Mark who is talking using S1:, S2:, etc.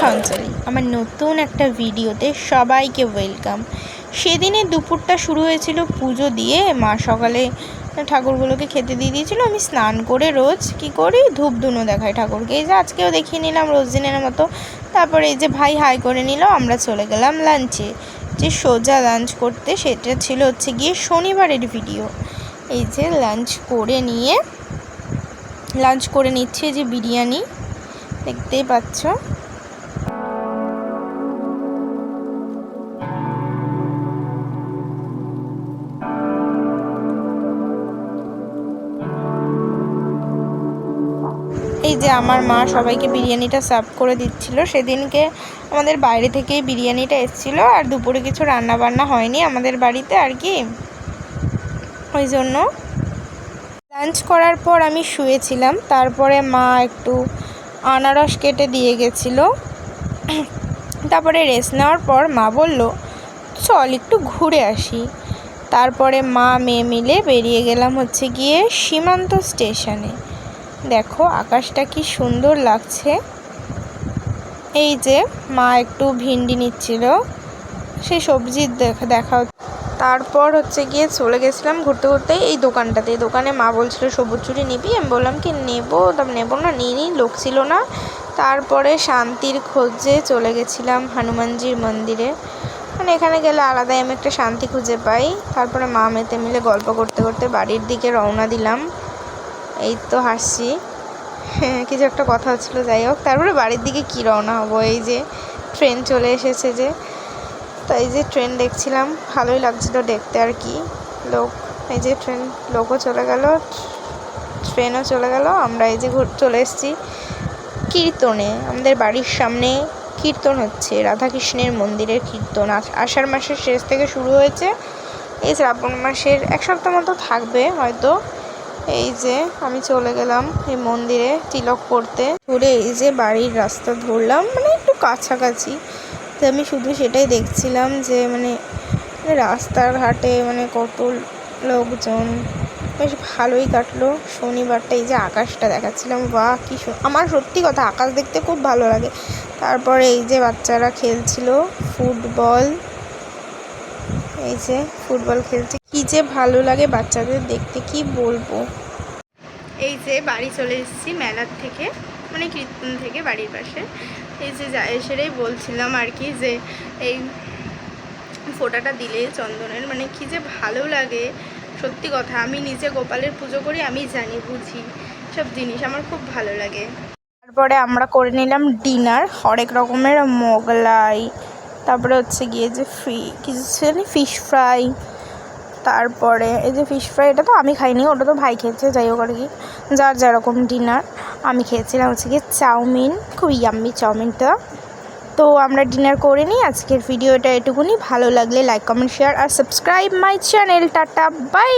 S1: সঞ্চালী আমার নতুন একটা ভিডিওতে সবাইকে ওয়েলকাম। সেদিনে দুপুরটা শুরু হয়েছিল পুজো দিয়ে, মা সকালে ঠাকুরগুলোকে খেতে দিয়ে দিয়েছিল, আমি স্নান করে রোজ কি করি ধূপ ধুনো দেখাই ঠাকুরকে। এই যে আজকেও দেখিয়ে নিলাম রোজ দিনের মতো। তারপরে এই যে ভাই হাই করে নিল, আমরা চলে গেলাম লাঞ্চে। যে সোজা লাঞ্চ করতে সেটা ছিল হচ্ছে গিয়ে শনিবারের ভিডিও। এই যে লাঞ্চ করে নিয়ে, লাঞ্চ করে নিচ্ছে যে বিরিয়ানি, দেখতেই পাচ্ছ। এই যে আমার মা সবাইকে বিরিয়ানিটা সার্ভ করে দিচ্ছিল, সেদিনকে আমাদের বাইরে থেকেই বিরিয়ানিটা এসেছিল আর দুপুরে কিছু রান্না বান্না হয়নি আমাদের বাড়িতে আর কি। ওই জন্য লাঞ্চ করার পর আমি শুয়েছিলাম, তারপরে মা একটু আনারস কেটে দিয়ে গেছিল। তারপরে রেস্ট নেওয়ার পর মা বলল, চল একটু ঘুরে আসি। তারপরে মা মেয়ে মিলে বেরিয়ে গেলাম হচ্ছে গিয়ে সীমান্ত স্টেশনে। দেখো, আকাশটা কি সুন্দর লাগছে। এই যে মা একটু ভিন্ডি নিচ্ছিল। সে সবজির দেখা তারপর হচ্ছে গিয়ে চলে গেছিলাম ঘুরতে ঘুরতে এই দোকানটাতে। দোকানে মা বলছিল, সবুজ চুরি নিবি? আমি বললাম কি, নেব তা নেব না নিই লোক ছিল না। তারপরে শান্তির খোঁজে চলে গেছিলাম হনুমানজির মন্দিরে। মানে এখানে গেলে আলাদাই আমি একটা শান্তি খুঁজে পাই। তারপরে মা মেতে মিলে গল্প করতে করতে বাড়ির দিকে রওনা দিলাম। এই তো হাসছি। হ্যাঁ কিছু একটা কথা হচ্ছিল, যাই হোক। তারপরে বাড়ির দিকে কী রওনা হব? এই যে ট্রেন চলে এসেছে যে। তো এই যে ট্রেন দেখছিলাম, ভালোই লাগছিল দেখতে আর কি। লোক, এই যে ট্রেন লোকও চলে গেল ট্রেনও চলে গেল। আমরা এই যে ঘুর, চলে এসেছি কীর্তনে। আমাদের বাড়ির সামনে কীর্তন হচ্ছে, রাধাকৃষ্ণের মন্দিরের কীর্তন। আষাঢ় মাসের শেষ থেকে শুরু হয়েছে। এই শ্রাবণ মাসের এক সপ্তাহ মতো থাকবে হয়তো। এই যে আমি চলে গেলাম এই মন্দিরে তিলক করতে ঘুরে এই যে বাড়ির রাস্তা ধরলাম মানে একটু কাছাকাছি। তো আমি শুধু সেটাই দেখছিলাম যে মানে রাস্তার ঘাটে মানে কত লোকজন। বেশ ভালোই কাটলো। শনিবারটা এই যে আকাশটা দেখাচ্ছিলাম, বাহ, কী আমার সত্যি কথা আকাশ দেখতে খুব ভালো লাগে। তারপরে এই যে বাচ্চারা খেলছিল ফুটবল। এই যে ফুটবল খেলছে কী যে ভালো লাগে বাচ্চাদের দেখতে, কি বলব? এই যে বাড়ি চলে এসেছি মেলার থেকে মানে কীর্তন থেকে বাড়ির পাশে। এই যে যা এসেই বলছিলাম আর কি যে এই ফোটাটা দিলে চন্দনের মানে কি যে ভালো লাগে। সত্যি কথা, আমি নিজে গোপালের পুজো করি, আমি জানি, বুঝি। সব জিনিস আমার খুব ভালো লাগে। তারপরে আমরা করে নিলাম ডিনার, হরেক রকমের মোগলাই তারপরে হচ্ছে গিয়ে যে ফ্রি কিছু জানি ফিশ ফ্রাই তারপরে এই যে ফিশ ফ্রাই এটা তো আমি খাইনি, ওটা তো ভাই খেয়েছে, যাই হোক আর কি। যার যেরকম ডিনার আমি খেয়েছিলাম হচ্ছে গিয়ে চাউমিন খুব ইয়াম্মি চাউমিনটা। তো আমরা ডিনার করে নিই, আজকের ভিডিওটা এটুকুনি। ভালো লাগলে like comment share R subscribe my channel tata bye